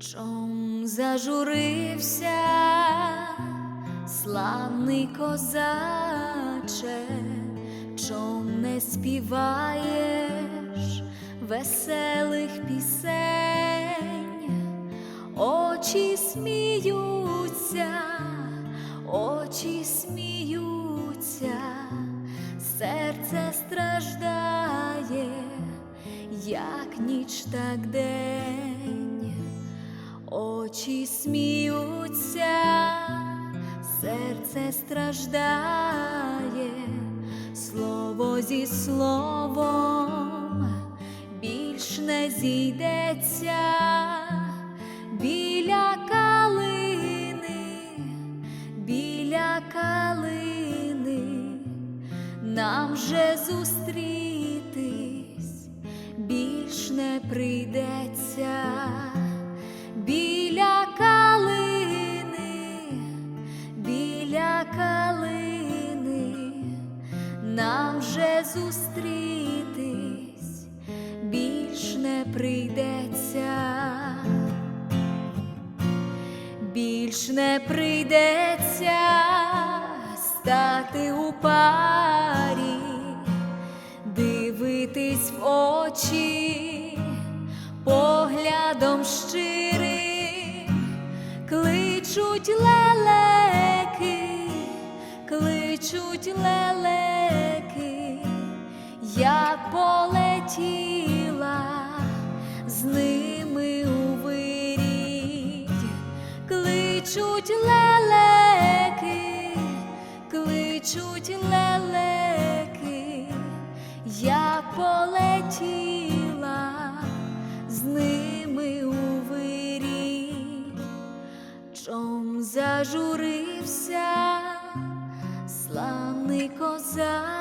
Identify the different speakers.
Speaker 1: Чом зажурився, славний козаче, чом не співаєш веселих пісень, очі сміються, очі сміються, серце страждає, як ніч так день. Очі сміються, серце страждає, слово зі словом більш не зійдеться. Біля калини, біля калини, нам же зустрітись більш не прийдеться біля нам же зустрітись більш не прийдеться, більш не прийдеться стати у парі, дивитись в очі поглядом щирим кличуть лелеки, кличуть лелеки, я полетіла з ними у вирій, кличуть лелеки, кличуть лелеки, я полетіла з ними у вирій, чом зажурився, Славний козак.